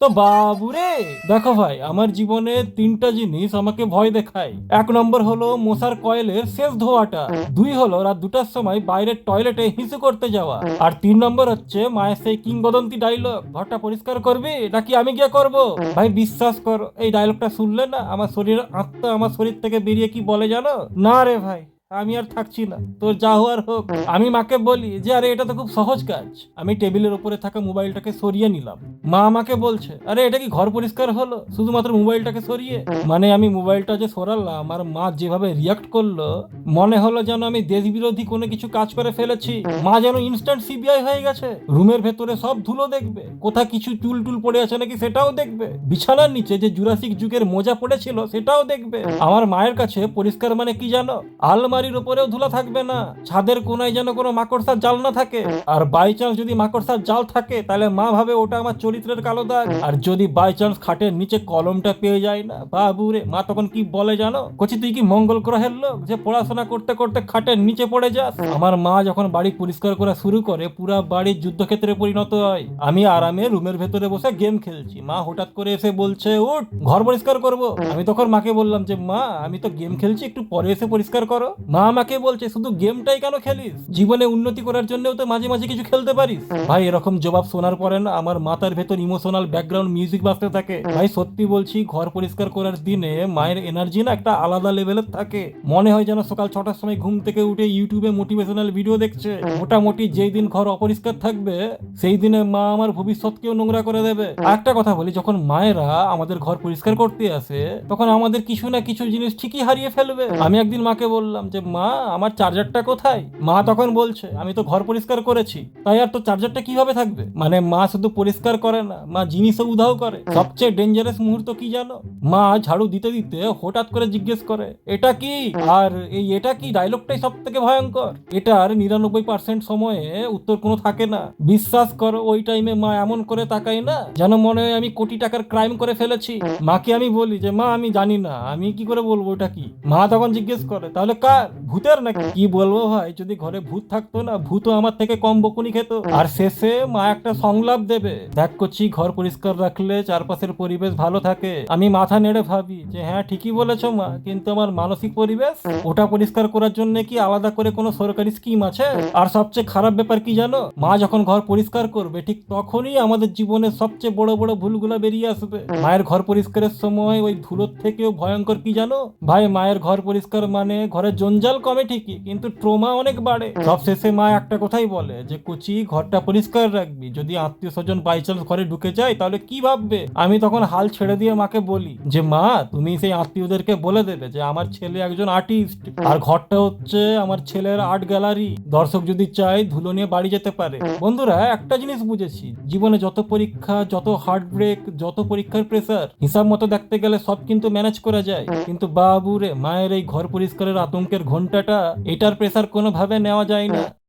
তো বাবু রে দেখো ভাই, আমার জীবনে তিনটা জিনিস আমাকে ভয় দেখায়। এক নম্বর হলো মশার কয়েলের শেষ ধোয়াটা। দুই হলো রাত দুটার সময় বাইরের টয়লেটে হিসু করতে যাওয়া। আর তিন নম্বর হচ্ছে মায়ের সেই কিংবদন্তি ডায়লগ ঘরটা পরিষ্কার করবি? নাকি আমি গিয়ে করব? ভাই, বিশ্বাস কর, এই ডায়লগটা শুনলে না আমার শরীর, আত্মা আমার শরীর থেকে বেরিয়ে কি বলে জানো? না রে ভাই। আমি আর থাকছি না। তোর যা হওয়ার হোক, আমি মাকে বলি যে, আরে, এটা তো খুব সহজ কাজ। আমি টেবিলের উপরে থাকা মোবাইলটাকে সরিয়ে নিলাম। মা আমাকে বলছে, আরে, এটা কি ঘর পরিষ্কার হলো? শুধুমাত্র মোবাইলটাকে সরিয়ে? মানে আমি মোবাইলটা যে সরালাম, আর মা যেভাবে রিয়াক্ট করল, মনে হলো যেন আমি দেশ বিরোধী কোনো কিছু কাজ করে ফেলেছি। মা যেন ইনস্ট্যান্ট সিবিআই হয়ে গেছে। রুমের ভেতরে সব ধুলো দেখবে। কোথায় কিছু চুল টুল পড়ে আছে নাকি সেটাও দেখবে। বিছানার নিচে যে জুরাসিক যুগের মোজা পড়েছিল, সেটাও দেখবে। আমার মায়ের কাছে পরিষ্কার মানে কি জানো? আলমারির উপরেও ধুলা থাকবে না। ছাদের কোনায় যেন কোনো মাকড়সার জাল না থাকে। আর বাই চান্স যদি মাকড়সার জাল থাকে, তাহলে মা ভাবে ওটা আমার চরিত্রের কালো দাগ। আর যদি বাই চান্স খাটের নিচে কলমটা পেয়ে যায় না বাবু রে মা তখন কি বলে জানো? কচি, তুই কি মঙ্গল গ্রহের লোক যে পড়াশোনা করতে করতে খাটের নিচে পড়ে যাস? আমার মা যখন বাড়ি পরিষ্কার করা শুরু করে, পুরা বাড়ি যুদ্ধক্ষেত্রে পরিণত হয়। আমি আরামে রুমের ভেতরে বসে গেম খেলছি। মা হঠাৎ করে এসে বলছে, উঠ, ঘর পরিষ্কার করব। আমি তখন মাকে বললাম যে, মা, আমি তো গেম খেলছি, একটু পরে এসে পরিষ্কার করো। মা আমাকে বলছে, শুধু গেমটাই কেন খেলিস? জীবনে উন্নতি করার জন্যও তো মাঝে মাঝে কিছু খেলতে পারিস। ভাই, এরকম জবাব শোনার পরে না আমার মাথার ভেতর ইমোশনাল ব্যাকগ্রাউন্ড মিউজিক বাজতে থাকে। ভাই, সত্যি বলছি, ঘর পরিষ্কার করার দিনে মায়ের এনার্জি না একটা আলাদা লেভেলের থাকে। মনে হয় যেন সকাল ছটার সময় ঘুম থেকে উঠে ইউটিউবে মোটিভেশনাল ভিডিও দেখছে। মোটামুটি যেই দিন ঘর অপরিষ্কার থাকবে, সেই দিনে মা আমার ভবিষ্যৎকেও নোংরা করে দেবে। একটা কথা বলি, যখন মায়েরা আমাদের ঘর পরিষ্কার করতে আসে, তখন আমাদের কিছু না কিছু জিনিস ঠিকই হারিয়ে ফেলবে। আমি একদিন মাকে বললাম যে মা আমার চার্জারটা কোথায়? মা তখন বলছে আমি তো ঘর পরিষ্কার করেছি তাই আর তো চার্জারটা কীভাবে থাকবে? মানে মা শুধু পরিষ্কার করে না মা জিনিসও উধাও করে। সবচেয়ে ডেঞ্জারাস মুহূর্ত কি জানো? মা ঝাড়ু দিতে দিতে হঠাৎ করে জিজ্ঞেস করে এটা কি? আর এই এটা কি? ডায়লগটাই সব থেকে ভয়ঙ্কর। এটার নিরানব্বই পার্সেন্ট সময়ে উত্তর কোনো থাকে না। বিশ্বাস করো ওই টাইমে মা এমন করে তাকাই না যেন মনে হয় আমি কোটি টাকার ক্রাইম করে ফেলেছি। মাকে আমি বলি যে মা আমি জানি না আমি কি করে বলব ওটা কি? মা তখন জিজ্ঞেস করে তাহলে কার? Beyler ভূতের নাকি? কি বলব ভাই? যদি ঘরে ভূত থাকতো না ভূতও আমার থেকে কম বকুনি খেত। আর শেষে মা একটা সংলাপ দেবে। দেখ করছি ঘর পরিষ্কার রাখলে চারপাশের পরিবেশ ভালো থাকে। আমি মাথা নেড়ে ভাবি যে হ্যাঁ ঠিকই বলেছ মা কিন্তু আমার মানসিক পরিবেশ ওটা পরিষ্কার করার জন্য কি আলাদা করে কোনো সরকারি স্কিম আছে? আর সবচেয়ে খারাপ ব্যাপার কি জানো? মা যখন ঘর পরিষ্কার করবে ঠিক তখনই আমাদের জীবনের সবচেয়ে বড় বড় ভুলগুলো বেরিয়ে আসবে। মায়ের ঘর পরিষ্কারের সময় ওই ধুলোর থেকেও ভয়ঙ্কর কি জানো? ভাই মায়ের ঘর পরিষ্কার মানে ঘরের জঞ্জাল কমে ঠিকই, কিন্তু ট্রমা অনেক বাড়ে। সব শেষে মা একটা কথাই বলে যে, কুচি, ঘরটা পরিষ্কার রাখবি। যদি আত্মীয় স্বজন বাই ঘরে ঢুকে যায়, তাহলে কি ভাববে? আমি তখন হাল ছেড়ে দিয়ে মাকে বলি যে, মা, তুমি সেই আত্মীয়দেরকে বলে দেবে যে, আমার ছেলে একজন আর্টিস্ট আর ঘরটা হচ্ছে আমার ছেলের আর্ট গ্যালারি দর্শক যদি চায়, ধুলো নিয়ে বাড়ি যেতে পারে। বন্ধুরা, একটা জিনিস বুঝেছি, জীবনে যত পরীক্ষা, যত হার্ট ব্রেক যত পরীক্ষার প্রেসার হিসাব মতো দেখতে গেলে সব কিন্তু ম্যানেজ করা যায়। কিন্তু বাবুরে, মায়ের এই ঘর পরিষ্কারের আতঙ্কের ঘন্টাটা এটার প্রেসার কোনোভাবে নেওয়া যায় না